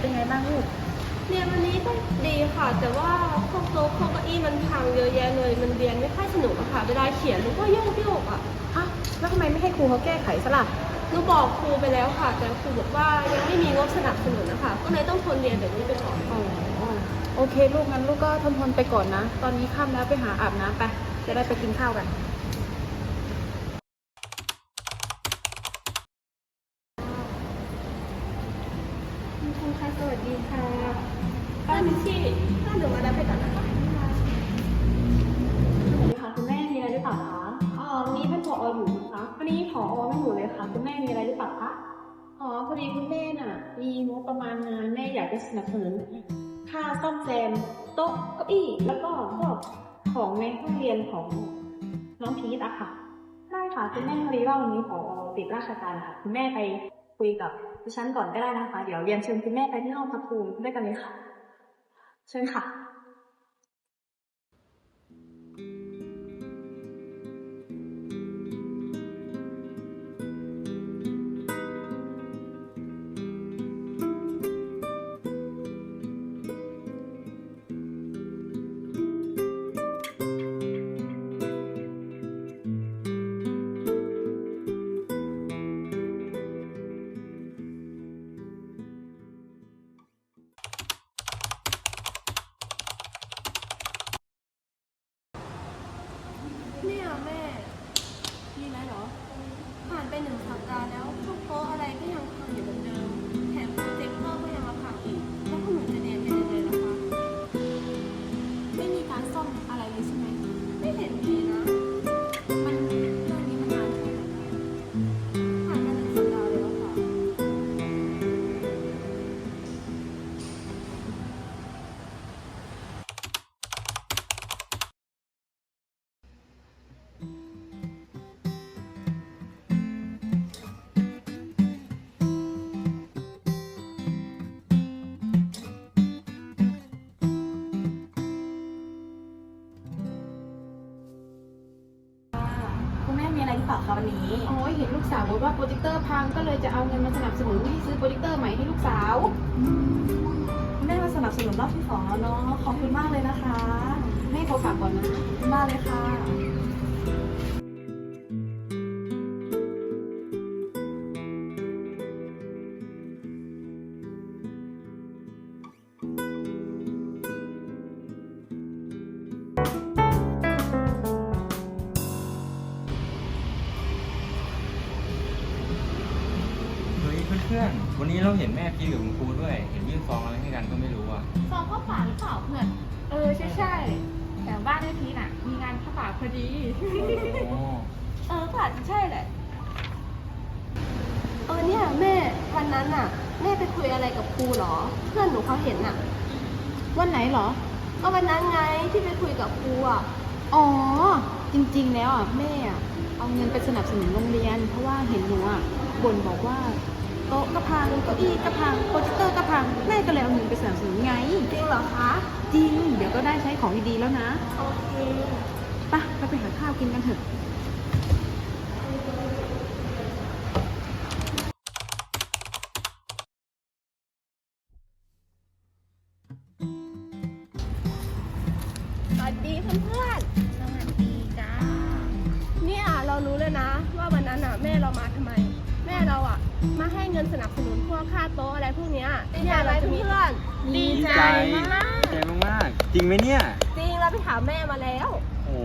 เป็นไงบ้างลูก เรียนวันนี้ก็ดีค่ะ แต่ว่าพวกโต๊ะพวกเก้าอี้มันพังเยอะแยะเลย มันเรียนไม่ค่อยสนุกอะค่ะ เวลาเขียนมันก็โยกโยกอะฮะแล้วทำไมไม่ให้ครูเขาแก้ไขสลับหนูบอกครูไปแล้วค่ะ แต่ครูบอกว่ายังไม่มีงบสนับสนุนนะคะ ก็เลยต้องทนเรียนแบบนี้ไปก่อนโอเค ลูกงั้นลูกก็ทนทนไปก่อนนะ ตอนนี้ค่ำแล้วไปหาอาบน้ำไป จะได้ไปกินข้าวกัน คุณครูคะสวัสดีค่ะป้าลิชชี่ป้าหนูมารับไปก่อนนะคะสวัสดีค่ะคุณแม่มีอะไรหรือเปล่าคะอ๋อวันนี้ท่านผออยู่นะคะวันนี้ผอไม่อยู่เลยค่ะ คุณแม่มีอะไรหรือเปล่าคะอ๋อพอดีคุณแม่น่ะ มีงบประมาณงานแม่อยากจะสนับสนุนค่าซ่อมแซมโต๊ะเก้าอี้แล้วก็พวกของในห้องเรียนของน้องพีทอะค่ะ ได้ค่ะคุณแม่พอดีว่าวันนี้ผอติดราชการค่ะ คุณแม่ไปคุยกับ ดิฉันก่อนก็ได้นะคะ เดี๋ยวเรียนเชิญคุณแม่ไปที่ห้องพักภูมิด้วยกันเลยค่ะ เชิญค่ะ อะไรหรือเปล่าคะวันนี้ โอ้ยเห็นลูกสาวบอกว่าโปรเจคเตอร์พังก็เลยจะเอาเงินมาสนับสนุนให้ซื้อโปรเจคเตอร์ใหม่ให้ลูกสาว คุณแม่มาสนับสนุนรอบที่สองแล้วเนาะขอบคุณมากเลยนะคะแม่เขาฝากก่อนนะขอบคุณมากเลยค่ะ ๆวันนี้เราเห็นแม่พี่กับคุณครูด้วย เห็นยื่นซองอะไรให้กันก็ไม่รู้อะ ซองข้าวเปล่าหรือเปล่าเพื่อน เออใช่ใช่ๆแต่บ้านไอ้พีน่ะ มีงานข้าวปากพอดี โอ้เออก็อาจจะใช่แหละ เออเนี่ยแม่วันนั้นอะแม่ไปคุยอะไรกับครูเหรอ เพื่อนหนูเขาเห็นอะวันไหนเหรอ ก็วันนั้นไงที่ไปคุยกับครูอะอ๋อ จริงๆแล้วอะแม่อะเอาเงินไปสนับสนุนโรงเรียน เพราะว่าเห็นหนูอะบ่นบอกว่า โต๊ะก็พังเก้าอี้ก็พังโปรเจคเตอร์ก็พังแม่ก็เลยเอาเงินไปสนับสนุนไง จริงเหรอคะจริง เดี๋ยวก็ได้ใช้ของดีๆแล้วนะโอเคไปะเราไปหาข้าวกินกันเถอะสวัสดีเพื่อนๆสวัสดีจ้าเนี่ยเรารู้เลยนะ ว่าวันนั้นอะแม่เรามาทำไม แม่เราอะ มาให้เงินสนับสนุนพวกค่าโต๊ะอะไรพวกเนี้ยเนี่ยเราจะมีเพื่อนดีใจมาก ดีใจมากๆจริงไหมเนี่ย จริงเราไปถามแม่มาแล้วโอ้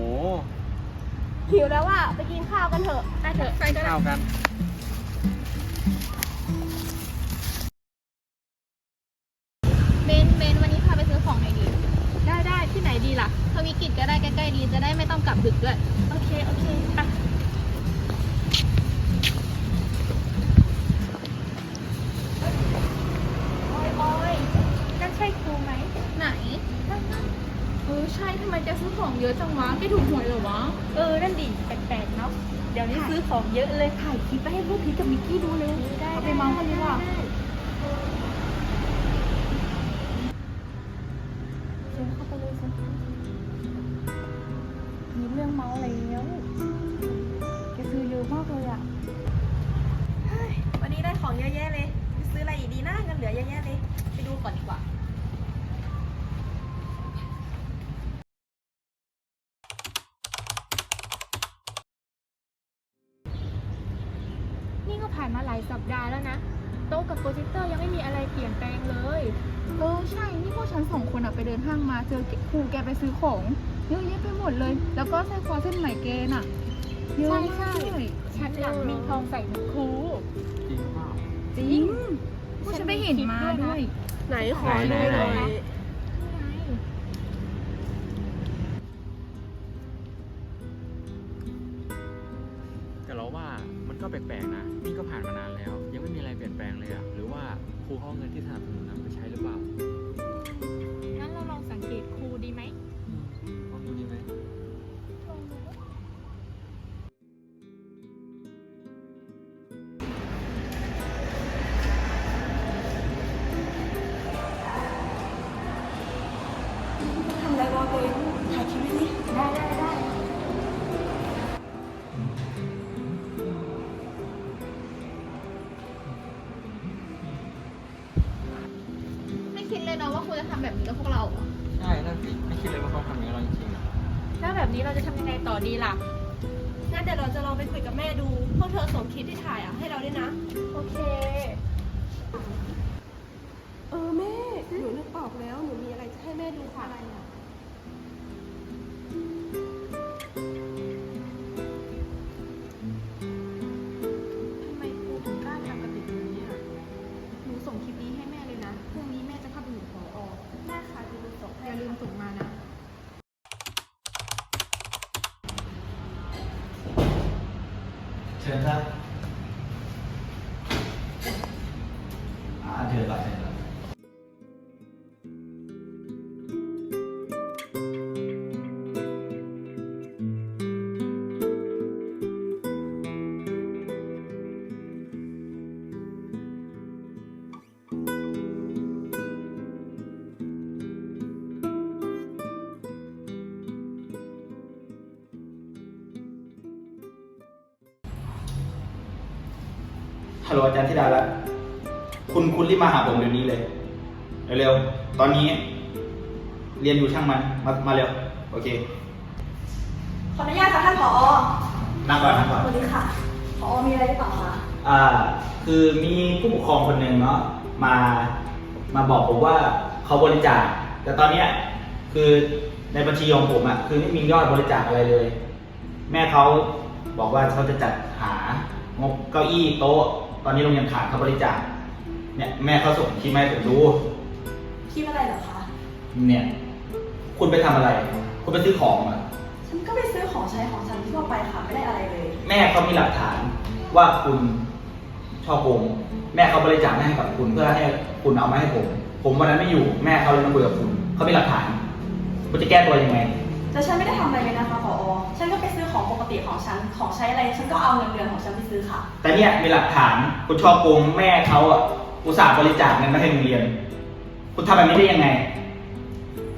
หิวแล้วว่าไปกินข้าวกันเถอะไปเถอะไปก็ได้ข้าวกัน เบนเบนวันนี้พาไปซื้อของหน่อยดิได้ได้ที่ไหนดีล่ะทวิกิจก็ได้ใกล้ๆดีจะได้ไม่ต้องกลับดึกด้วย โอเค โอเคไป โอ้ยโอ้ยนั่นใช่ครูไหม ไหน เออใช่ทำไมแกซื้อ ของเยอะจังวะแกถูกหวยเหรอวะ เออ นั่นดิแปลกๆเนาะ เดี๋ยวนี้ซื้อของเยอะเลยถ่ายคลิปไปให้พวกพีชกับมิกกี้ดูเลยเอาไปเมาส์กันดีกว่าเชิญเข้าไปเลยเชิญเข้าไปมีเรื่องเมาส์แล้วแกซื้อเยอะมากเลยอะวันนี้ได้ของเยอะแยะเลยไปซื้ออะไรอีกดีนะเงินเหลือเยอะแยะเลย ไปดูก่อนดีกว่าานมาหลาย สัปดาห์แล้วนะ โต๊ะกับโปรเจคเตอร์ยังไม่มีอะไรเปลี่ยนแปลงเลย เออใช่ นี่พวกฉันสองคนอะไปเดินห้างมาเจอครูแกไปซื้อของเยอะแยะไปหมดเลย แล้วก็สร้อยคอเส้นใหม่แกน่ะเยอะใช่มากใช่เลยฉันอยากมีทองใส่เหมือนครูจริงเปล่าจริงพวกฉันไปเห็นมาด้วย ไหนขอไหนดูไหนหน่อย ก็แปลกๆนะ นี่ก็ผ่านมานานแล้ว ยังไม่มีอะไรเปลี่ยนแปลงเลยอะหรือว่าครูเขาเอาเงินที่สนับสนุนนำไปใช้หรือเปล่า เลยเนาะว่าครูจะทำแบบนี้กับพวกเราอะใช่นั่นสิไม่คิดเลยว่าเขาทำอย่างนี้กับเราจริงๆอะแล้วแบบนี้เราจะทำยังไงต่อดีล่ะ งั้นเดี๋ยวเราจะลองไปคุยกับแม่ดู พวกเธอส่งคลิปที่ถ่ายอะให้เราด้วยนะ โอเค เออแม่ หนูนึกออกแล้ว หนูมีอะไรจะให้แม่ดูค่ะอะไรอะ เชิญครับ ลโหลอาจารย์ธิดารัตน์คุณคุณรีบมาหาผมเดี๋ยวนี้เลย เร็วๆ ตอนนี้ เรียนอยู่ช่างมัน มามาเร็ว โอเค ขออนุญาตค่ะท่านผอนั่งก่อนนั่งก่อน สวัสดีค่ะผอมีอะไรหรือเปล่าคะอ่า คือมีผู้ปกครองคนหนึ่งเนาะ มา มาบอกผมว่าเขาบริจาค แต่ตอนเนี้ยคือในบัญชีของผมอะคือไม่มียอดบริจาคอะไรเลย แม่เขาบอกว่าเขาจะจัดหางบเก้าอี้โต๊ะ ตอนนี้โรงเรียนขาดเขาบริจาค เนี่ยแม่เขาส่งคลิปมาให้ผมดู คิดอะไรเหรอคะ เนี่ย คุณไปทำอะไร คุณไปซื้อของเหรอะ ฉันก็ไปซื้อของใช้ของฉันทั่วไปค่ะ ไม่ได้อะไรเลย แม่เขามีหลักฐานว่าคุณชอบโกงแม่เขาบริจาคให้กับคุณเพื่อให้คุณเอามาให้ผม ผมวันนั้นไม่อยู่ แม่เขาเลยมาเบื่อคุณเขามีหลักฐาน คุณจะแก้ตัวยังไง แต่ฉันไม่ได้ทำอะไรเลยนะคะผอ ฉันก็ไปซื้อของปกติของฉันของใช้อะไรฉันก็เอาเงินเดือนของฉันไปซื้อค่ะ แต่เนี่ยมีหลักฐานคุณชอบโกงแม่เขาอะอุตส่าห์บริจาคเงินมาให้โรงเรียน คุณทำแบบนี้ได้ยังไง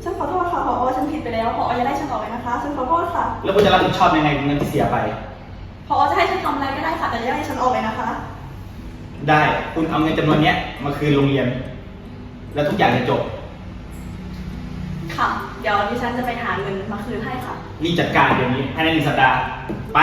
ฉันขอโทษค่ะผอฉันผิดไปแล้วผออย่าไล่ฉันออกเลยนะคะ ฉันขอโทษค่ะแล้วคุณจะรับผิดชอบยังไงกับเงินที่เสียไปผอจะให้ฉันทำอะไรก็ได้ค่ะแต่อย่าไล่ฉันออกเลยนะคะ ได้คุณเอาเงินจำนวนเนี้ยมาคืนโรงเรียน แล้วทุกอย่างจะจบ ค่ะ เดี๋ยวดิฉันจะไปหาเงินมาคืนให้ค่ะ รีบจัดการเดี๋ยวนี้ภายในหนึ่งสัปดาห์ ไป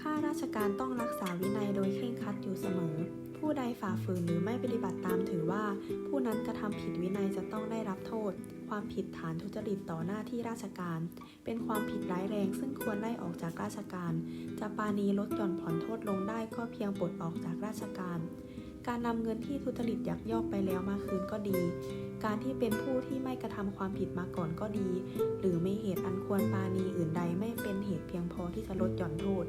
ข้าราชการต้องรักษาวินัยโดยเคร่งครัดอยู่เสมอ ผู้ใดฝ่าฝืนหรือไม่ปฏิบัติตามถือว่า ผู้นั้นกระทำผิดวินัยจะต้องได้รับโทษ ความผิดฐานทุจริตต่อหน้าที่ราชการ เป็นความผิดร้ายแรงซึ่งควรไล่ออกจากราชการ จะปาณีลดหย่อนผ่อนโทษลงได้ก็เพียงปลดออกจากราชการ การนำเงินที่ทุจริตยักยอกไปแล้วมาคืนก็ดี การที่เป็นผู้ที่ไม่กระทำความผิดมาก่อนก็ดี หรือไม่เหตุอันควรปาณีอื่นใดไม่เป็นเหตุเพียงพอที่จะลดหย่อนโทษ